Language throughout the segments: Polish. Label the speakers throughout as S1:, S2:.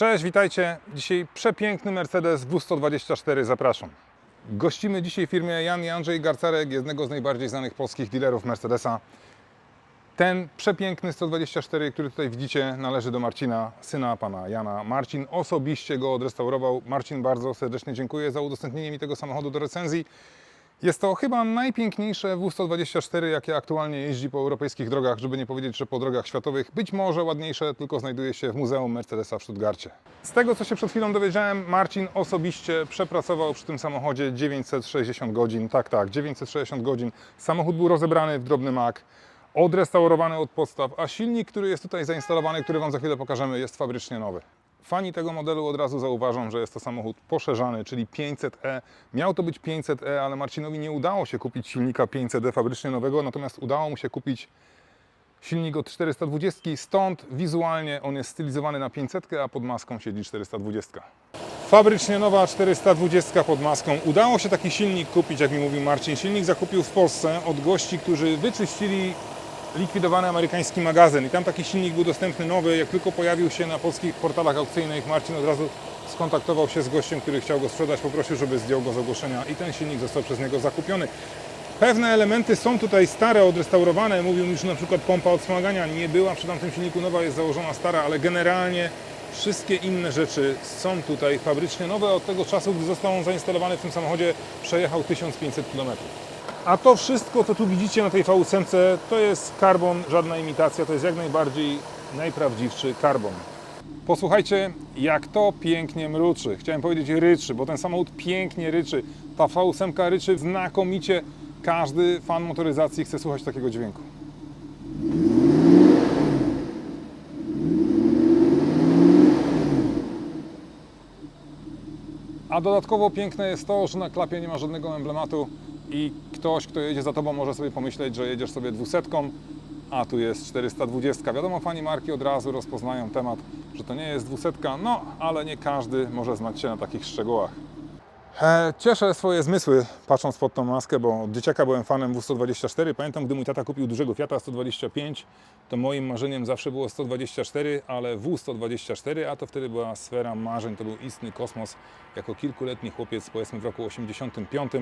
S1: Cześć, witajcie. Dzisiaj przepiękny Mercedes W124, zapraszam. Gościmy dzisiaj w firmie Jan i Andrzej Garcarek, jednego z najbardziej znanych polskich dealerów Mercedesa. Ten przepiękny 124, który tutaj widzicie, należy do Marcina, syna pana Jana. Marcin osobiście go odrestaurował. Marcin, bardzo serdecznie dziękuję za udostępnienie mi tego samochodu do recenzji. Jest to chyba najpiękniejsze W124, jakie aktualnie jeździ po europejskich drogach, żeby nie powiedzieć, że po drogach światowych. Być może ładniejsze, tylko znajduje się w Muzeum Mercedesa w Stuttgarcie. Z tego, co się przed chwilą dowiedziałem, Marcin osobiście przepracował przy tym samochodzie 960 godzin. Tak, tak, 960 godzin. Samochód był rozebrany w drobny mak, odrestaurowany od podstaw, a silnik, który jest tutaj zainstalowany, który Wam za chwilę pokażemy, jest fabrycznie nowy. Fani tego modelu od razu zauważą, że jest to samochód poszerzany, czyli 500e. Miał to być 500e, ale Marcinowi nie udało się kupić silnika 500e fabrycznie nowego, natomiast udało mu się kupić silnik od 420, stąd wizualnie on jest stylizowany na 500, a pod maską siedzi 420. Fabrycznie nowa 420 pod maską. Udało się taki silnik kupić, jak mi mówił Marcin. Silnik zakupił w Polsce od gości, którzy wyczyścili likwidowany amerykański magazyn. I tam taki silnik był dostępny nowy. Jak tylko pojawił się na polskich portalach aukcyjnych, Marcin od razu skontaktował się z gościem, który chciał go sprzedać, poprosił, żeby zdjął go z ogłoszenia i ten silnik został przez niego zakupiony. Pewne elementy są tutaj stare, odrestaurowane. Mówił mi, że na przykład pompa od wspomagania nie była przy tamtym silniku nowa, jest założona stara, ale generalnie wszystkie inne rzeczy są tutaj fabrycznie nowe. Od tego czasu, gdy został on zainstalowany w tym samochodzie, przejechał 1500 km. A to wszystko, co tu widzicie na tej V8, to jest karbon, żadna imitacja, to jest jak najbardziej najprawdziwszy karbon. Posłuchajcie, jak to pięknie mruczy. Chciałem powiedzieć ryczy, bo ten samochód pięknie ryczy. Ta V8 ryczy znakomicie. Każdy fan motoryzacji chce słuchać takiego dźwięku. A dodatkowo piękne jest to, że na klapie nie ma żadnego emblematu i ktoś, kto jedzie za tobą, może sobie pomyśleć, że jedziesz sobie 200, a tu jest 420. Wiadomo, fani marki od razu rozpoznają temat, że to nie jest 200, no ale nie każdy może znać się na takich szczegółach. E, Cieszę swoje zmysły patrząc pod tą maskę, bo od dzieciaka byłem fanem W124. Pamiętam, gdy mój tata kupił dużego Fiata 125, to moim marzeniem zawsze było 124, ale W124, a to wtedy była sfera marzeń, to był istny kosmos. Jako kilkuletni chłopiec, powiedzmy w roku 85,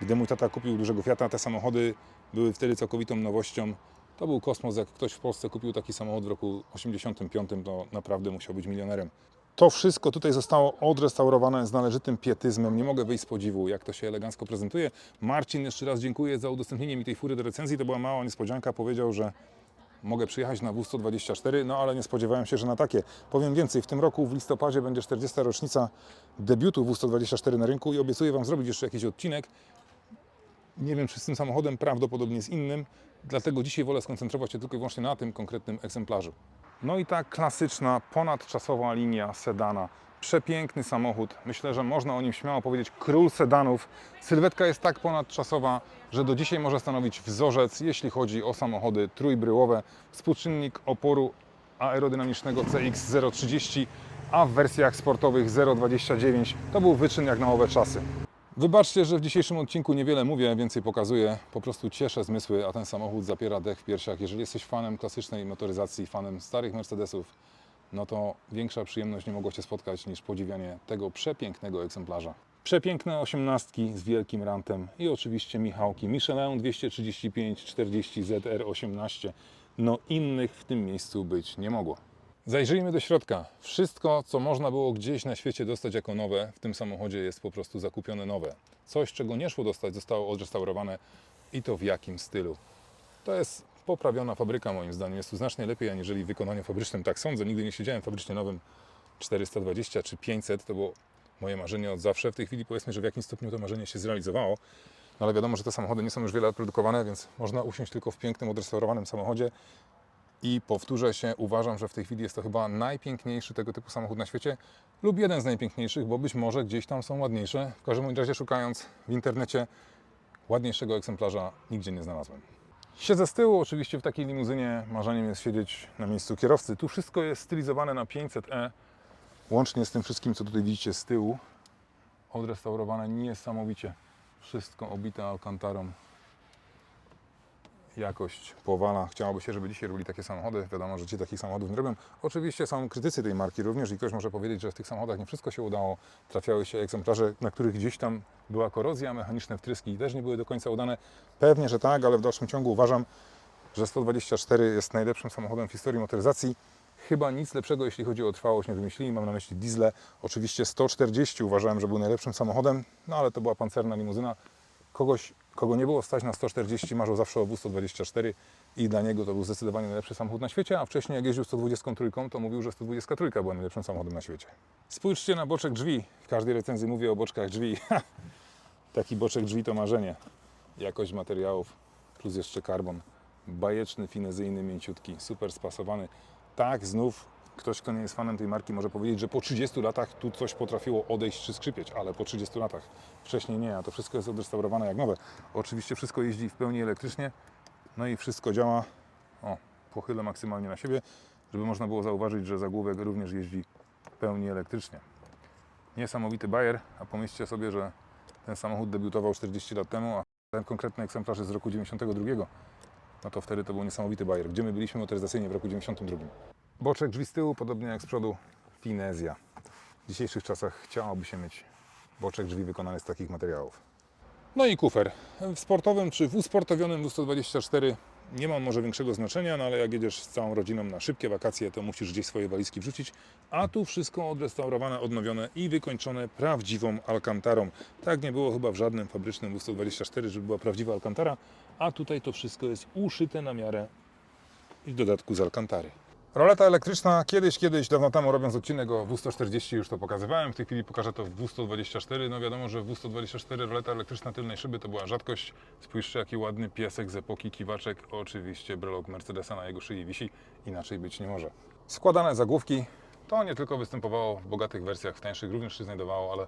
S1: gdy mój tata kupił dużego Fiata, te samochody były wtedy całkowitą nowością. To był kosmos, jak ktoś w Polsce kupił taki samochód w roku 85, to naprawdę musiał być milionerem. To wszystko tutaj zostało odrestaurowane z należytym pietyzmem. Nie mogę wyjść z podziwu, jak to się elegancko prezentuje. Marcin, jeszcze raz dziękuję za udostępnienie mi tej fury do recenzji. To była mała niespodzianka. Powiedział, że mogę przyjechać na W124, no ale nie spodziewałem się, że na takie. Powiem więcej, w tym roku w listopadzie będzie 40. rocznica debiutu W124 na rynku i obiecuję Wam zrobić jeszcze jakiś odcinek. Nie wiem, czy z tym samochodem, prawdopodobnie z innym, dlatego dzisiaj wolę skoncentrować się tylko i wyłącznie na tym konkretnym egzemplarzu. No i ta klasyczna, ponadczasowa linia sedana. Przepiękny samochód. Myślę, że można o nim śmiało powiedzieć król sedanów. Sylwetka jest tak ponadczasowa, że do dzisiaj może stanowić wzorzec, jeśli chodzi o samochody trójbryłowe. Współczynnik oporu aerodynamicznego CX-030, a w wersjach sportowych 029 to był wyczyn jak na owe czasy. Wybaczcie, że w dzisiejszym odcinku niewiele mówię, więcej pokazuję. Po prostu cieszę zmysły, a ten samochód zapiera dech w piersiach. Jeżeli jesteś fanem klasycznej motoryzacji, fanem starych Mercedesów, no to większa przyjemność nie mogła Cię spotkać niż podziwianie tego przepięknego egzemplarza. Przepiękne osiemnastki z wielkim rantem i oczywiście Michałki Michelin 235 40 ZR18. No innych w tym miejscu być nie mogło. Zajrzyjmy do środka. Wszystko, co można było gdzieś na świecie dostać jako nowe, w tym samochodzie jest po prostu zakupione nowe. Coś, czego nie szło dostać, zostało odrestaurowane i to w jakim stylu. To jest poprawiona fabryka moim zdaniem. Jest tu znacznie lepiej aniżeli w wykonaniu fabrycznym. Tak sądzę. Nigdy nie siedziałem fabrycznie nowym 420 czy 500. To było moje marzenie od zawsze. W tej chwili powiedzmy, że w jakimś stopniu to marzenie się zrealizowało. No ale wiadomo, że te samochody nie są już wiele lat produkowane, więc można usiąść tylko w pięknym, odrestaurowanym samochodzie i powtórzę się, uważam, że w tej chwili jest to chyba najpiękniejszy tego typu samochód na świecie lub jeden z najpiękniejszych, bo być może gdzieś tam są ładniejsze. W każdym razie szukając w internecie ładniejszego egzemplarza nigdzie nie znalazłem. Siedzę z tyłu, oczywiście w takiej limuzynie. Marzeniem jest siedzieć na miejscu kierowcy. Tu wszystko jest stylizowane na 500e, łącznie z tym wszystkim, co tutaj widzicie z tyłu. Odrestaurowane niesamowicie. Wszystko obite alkantarą. Jakość powala. Chciałoby się, żeby dzisiaj robili takie samochody. Wiadomo, że ci takich samochodów nie robią. Oczywiście są krytycy tej marki również i ktoś może powiedzieć, że w tych samochodach nie wszystko się udało. Trafiały się egzemplarze, na których gdzieś tam była korozja, mechaniczne wtryski też nie były do końca udane. Pewnie, że tak, ale w dalszym ciągu uważam, że 124 jest najlepszym samochodem w historii motoryzacji. Chyba nic lepszego, jeśli chodzi o trwałość, nie wymyślili. Mam na myśli diesle. Oczywiście 140 uważałem, że był najlepszym samochodem, no ale to była pancerna limuzyna. Kogoś, kogo nie było stać na 140, marzył zawsze o W124 i dla niego to był zdecydowanie najlepszy samochód na świecie, a wcześniej jak jeździł 123, to mówił, że 123 była najlepszym samochodem na świecie. Spójrzcie na boczek drzwi. W każdej recenzji mówię o boczkach drzwi. Taki boczek drzwi to marzenie. Jakość materiałów plus jeszcze karbon. Bajeczny, finezyjny, mięciutki, super spasowany. Tak, znów ktoś, kto nie jest fanem tej marki, może powiedzieć, że po 30 latach tu coś potrafiło odejść czy skrzypieć, ale po 30 latach. Wcześniej nie, a to wszystko jest odrestaurowane jak nowe. Oczywiście wszystko jeździ w pełni elektrycznie, no i wszystko działa. O, pochylę maksymalnie na siebie, żeby można było zauważyć, że zagłówek również jeździ w pełni elektrycznie. Niesamowity bajer, a pomyślcie sobie, że ten samochód debiutował 40 lat temu, a ten konkretny egzemplarz jest z roku 92. No to wtedy to był niesamowity bajer. Gdzie my byliśmy motoryzacyjnie w roku 92. Boczek drzwi z tyłu, podobnie jak z przodu, finezja. W dzisiejszych czasach chciałoby się mieć boczek drzwi wykonany z takich materiałów. No i kufer. W sportowym czy w usportowionym W124 nie ma może większego znaczenia, no ale jak jedziesz z całą rodziną na szybkie wakacje, to musisz gdzieś swoje walizki wrzucić, a tu wszystko odrestaurowane, odnowione i wykończone prawdziwą alkantarą. Tak nie było chyba w żadnym fabrycznym W124, żeby była prawdziwa alkantara, a tutaj to wszystko jest uszyte na miarę i w dodatku z alkantary. Roleta elektryczna, kiedyś, kiedyś, dawno temu robiąc odcinek o W140 już to pokazywałem, w tej chwili pokażę to w W124. No wiadomo, że w W124 roleta elektryczna tylnej szyby to była rzadkość. Spójrzcie jaki ładny piesek z epoki kiwaczek, oczywiście brelok Mercedesa na jego szyi wisi, inaczej być nie może. Składane zagłówki, to nie tylko występowało w bogatych wersjach, w tańszych również się znajdowało, ale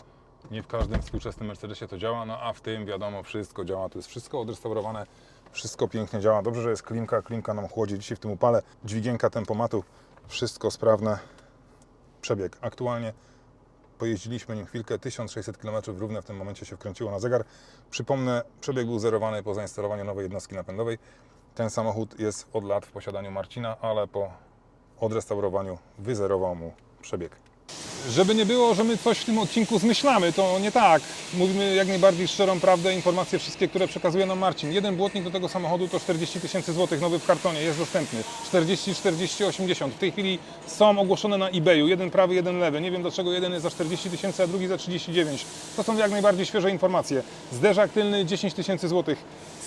S1: nie w każdym współczesnym Mercedesie to działa, no a w tym wiadomo wszystko działa, tu jest wszystko odrestaurowane, wszystko pięknie działa. Dobrze, że jest klimka, klimka nam chłodzi dzisiaj w tym upale, dźwigienka tempomatu, wszystko sprawne. Przebieg aktualnie pojeździliśmy nim chwilkę, 1600 km równe w tym momencie się wkręciło na zegar. Przypomnę, przebieg był zerowany po zainstalowaniu nowej jednostki napędowej. Ten samochód jest od lat w posiadaniu Marcina, ale po odrestaurowaniu wyzerował mu przebieg. Żeby nie było, że my coś w tym odcinku zmyślamy, to nie tak. Mówimy jak najbardziej szczerą prawdę, informacje wszystkie, które przekazuje nam Marcin. Jeden błotnik do tego samochodu to 40 tysięcy złotych, nowy w kartonie, jest dostępny. 40, 40, 80. W tej chwili są ogłoszone na eBayu, jeden prawy, jeden lewy. Nie wiem dlaczego jeden jest za 40 tysięcy, a drugi za 39. To są jak najbardziej świeże informacje. Zderzak tylny 10 tysięcy złotych.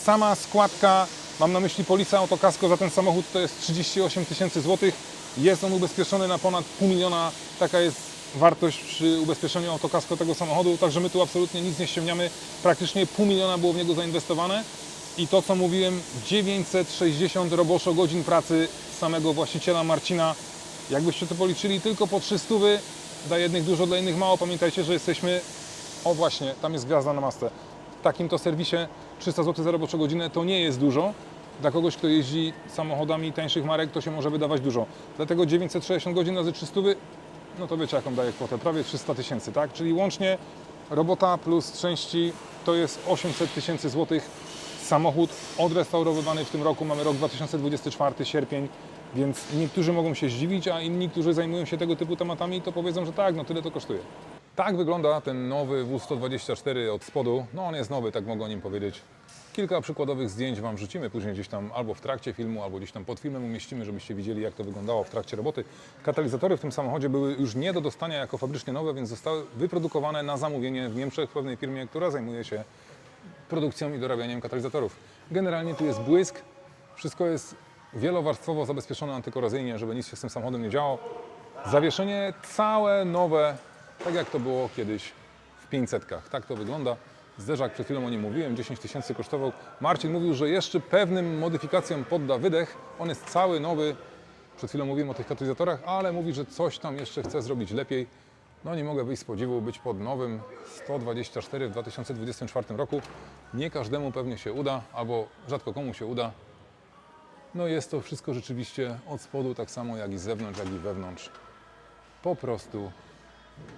S1: Sama składka, mam na myśli polisa autokasko za ten samochód to jest 38 tysięcy złotych. Jest on ubezpieczony na ponad pół miliona, taka jest wartość przy ubezpieczeniu autokasko tego samochodu, także my tu absolutnie nic nie ściemniamy. Praktycznie pół miliona było w niego zainwestowane i to co mówiłem, 960 roboczo godzin pracy samego właściciela Marcina. Jakbyście to policzyli tylko po 300, dla jednych dużo, dla innych mało. Pamiętajcie, że jesteśmy, o właśnie, tam jest gwiazda na mastę. W takim to serwisie 300 zł za roboczą godzinę to nie jest dużo. Dla kogoś, kto jeździ samochodami tańszych marek, to się może wydawać dużo. Dlatego 960 godzin razy 300 no to wiecie jaką daje kwotę, prawie 300 tysięcy, tak? Czyli łącznie robota plus części to jest 800 tysięcy złotych. Samochód odrestaurowany w tym roku, mamy rok 2024, sierpień, więc niektórzy mogą się zdziwić, a inni, którzy zajmują się tego typu tematami, to powiedzą, że tak, no tyle to kosztuje. Tak wygląda ten nowy W124 od spodu. No on jest nowy, tak mogę o nim powiedzieć. Kilka przykładowych zdjęć Wam wrzucimy później gdzieś tam albo w trakcie filmu, albo gdzieś tam pod filmem umieścimy, żebyście widzieli jak to wyglądało w trakcie roboty. Katalizatory w tym samochodzie były już nie do dostania jako fabrycznie nowe, więc zostały wyprodukowane na zamówienie w Niemczech w pewnej firmie, która zajmuje się produkcją i dorabianiem katalizatorów. Generalnie tu jest błysk, wszystko jest wielowarstwowo zabezpieczone antykorozyjnie, żeby nic się z tym samochodem nie działo. Zawieszenie całe nowe, tak jak to było kiedyś w 500. Tak to wygląda. Zderzak, przed chwilą o nim mówiłem, 10 tysięcy kosztował. Marcin mówił, że jeszcze pewnym modyfikacjom podda wydech. On jest cały nowy. Przed chwilą mówiłem o tych katalizatorach, ale mówi, że coś tam jeszcze chce zrobić lepiej. No nie mogę wyjść z podziwu, być pod nowym 124 w 2024 roku. Nie każdemu pewnie się uda, albo rzadko komu się uda. No jest to wszystko rzeczywiście od spodu, tak samo jak i z zewnątrz, jak i wewnątrz. Po prostu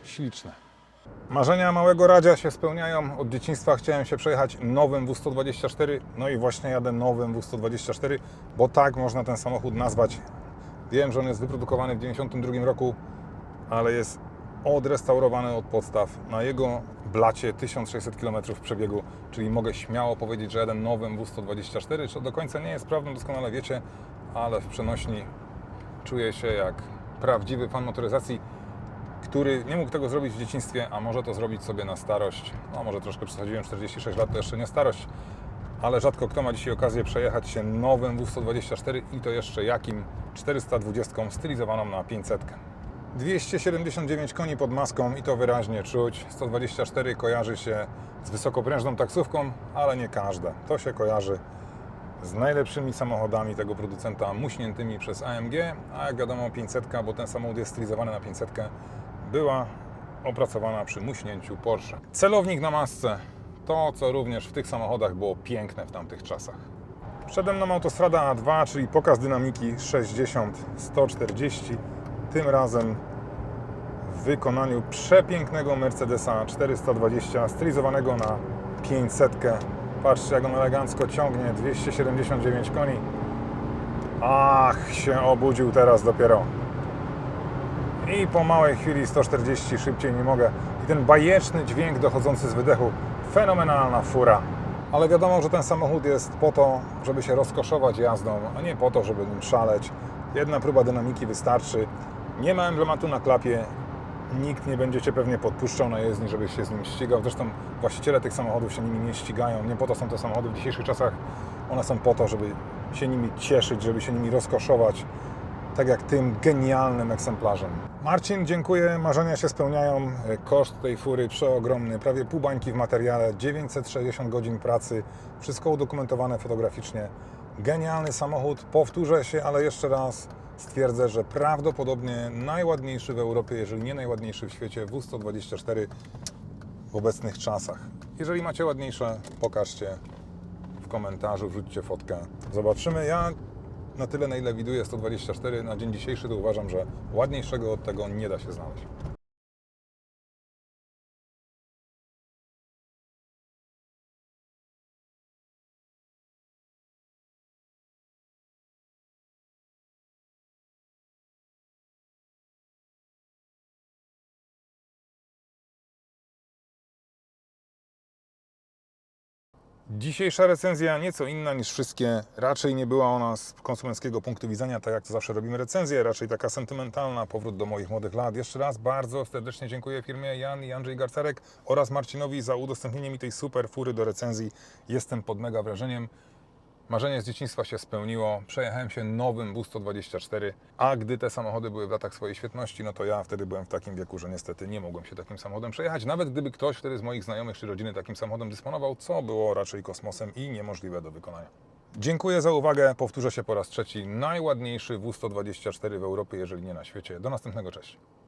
S1: śliczne. Marzenia małego Radzia się spełniają. Od dzieciństwa chciałem się przejechać nowym W124, no i właśnie jadę nowym W124, bo tak można ten samochód nazwać. Wiem, że on jest wyprodukowany w 1992 roku, ale jest odrestaurowany od podstaw. Na jego blacie 1600 km przebiegu, czyli mogę śmiało powiedzieć, że jadę nowym W124, co do końca nie jest prawdą, doskonale wiecie, ale w przenośni czuję się jak prawdziwy fan motoryzacji, który nie mógł tego zrobić w dzieciństwie, a może to zrobić sobie na starość. No może troszkę przesadziłem, 46 lat to jeszcze nie starość, ale rzadko kto ma dzisiaj okazję przejechać się nowym W124 i to jeszcze jakim 420 stylizowaną na 500. 279 koni pod maską i to wyraźnie czuć. 124 kojarzy się z wysokoprężną taksówką, ale nie każde. To się kojarzy z najlepszymi samochodami tego producenta muśniętymi przez AMG, a jak wiadomo 500, bo ten samochód jest stylizowany na 500, była opracowana przy muśnięciu Porsche. Celownik na masce to, co również w tych samochodach było piękne w tamtych czasach. Przede mną autostrada A2, czyli pokaz dynamiki 60-140, tym razem w wykonaniu przepięknego Mercedesa 420 stylizowanego na 500. Patrzcie jak on elegancko ciągnie, 279 koni. Ach, się obudził teraz dopiero. I po małej chwili 140 szybciej nie mogę. I ten bajeczny dźwięk dochodzący z wydechu, fenomenalna fura. Ale wiadomo, że ten samochód jest po to, żeby się rozkoszować jazdą, a nie po to, żeby nim szaleć. Jedna próba dynamiki wystarczy. Nie ma emblematu na klapie. Nikt nie będzie Cię pewnie podpuszczał na jezdni, żebyś się z nim ścigał. Zresztą właściciele tych samochodów się nimi nie ścigają. Nie po to są te samochody w dzisiejszych czasach. One są po to, żeby się nimi cieszyć, żeby się nimi rozkoszować tak jak tym genialnym egzemplarzem. Marcin, dziękuję, marzenia się spełniają. Koszt tej fury przeogromny, prawie pół bańki w materiale, 960 godzin pracy, wszystko udokumentowane fotograficznie. Genialny samochód, powtórzę się, ale jeszcze raz stwierdzę, że prawdopodobnie najładniejszy w Europie, jeżeli nie najładniejszy w świecie W124 w obecnych czasach. Jeżeli macie ładniejsze, pokażcie w komentarzu, wrzućcie fotkę. Zobaczymy. Ja na tyle, na ile widuję 124 na dzień dzisiejszy, to uważam, że ładniejszego od tego nie da się znaleźć. Dzisiejsza recenzja nieco inna niż wszystkie. Raczej nie była ona z konsumenckiego punktu widzenia, tak jak to zawsze robimy recenzję, raczej taka sentymentalna, powrót do moich młodych lat. Jeszcze raz bardzo serdecznie dziękuję firmie Jan i Andrzej Garcarek oraz Marcinowi za udostępnienie mi tej super fury do recenzji. Jestem pod mega wrażeniem. Marzenie z dzieciństwa się spełniło. Przejechałem się nowym W124, a gdy te samochody były w latach swojej świetności, no to ja wtedy byłem w takim wieku, że niestety nie mogłem się takim samochodem przejechać. Nawet gdyby ktoś wtedy z moich znajomych czy rodziny takim samochodem dysponował, co było raczej kosmosem i niemożliwe do wykonania. Dziękuję za uwagę. Powtórzę się po raz trzeci. Najładniejszy W124 w Europie, jeżeli nie na świecie. Do następnego, cześć.